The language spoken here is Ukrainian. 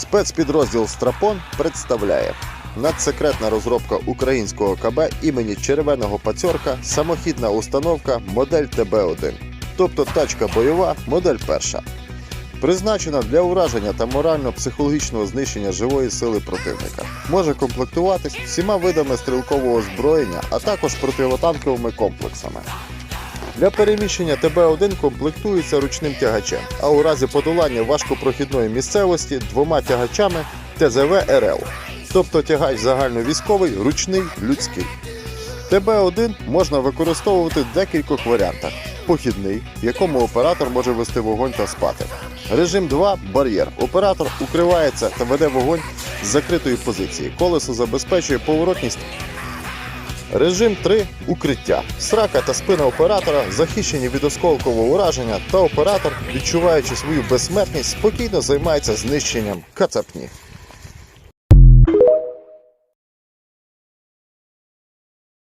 Спецпідрозділ Страпон представляє надсекретна розробка українського КБ імені Червеного Пацьорка, самохідна установка модель ТБ1, тобто тачка бойова, модель перша. Призначена для ураження та морально-психологічного знищення живої сили противника. Може комплектуватись всіма видами стрілкового озброєння, а також противотанковими комплексами. Для переміщення ТБ-1 комплектується ручним тягачем, а у разі подолання важкопрохідної місцевості двома тягачами ТЗВ РЛ, тобто тягач загальновійськовий, ручний, людський. ТБ-1 можна використовувати в декількох варіантах: похідний, в якому оператор може вести вогонь та спати. Режим 2 бар'єр. Оператор укривається та веде вогонь з закритої позиції. Колесо забезпечує поворотність Режим 3 укриття. Срака та спина оператора захищені від осколкового ураження, та оператор, відчуваючи свою безсмертність, спокійно займається знищенням кацапні.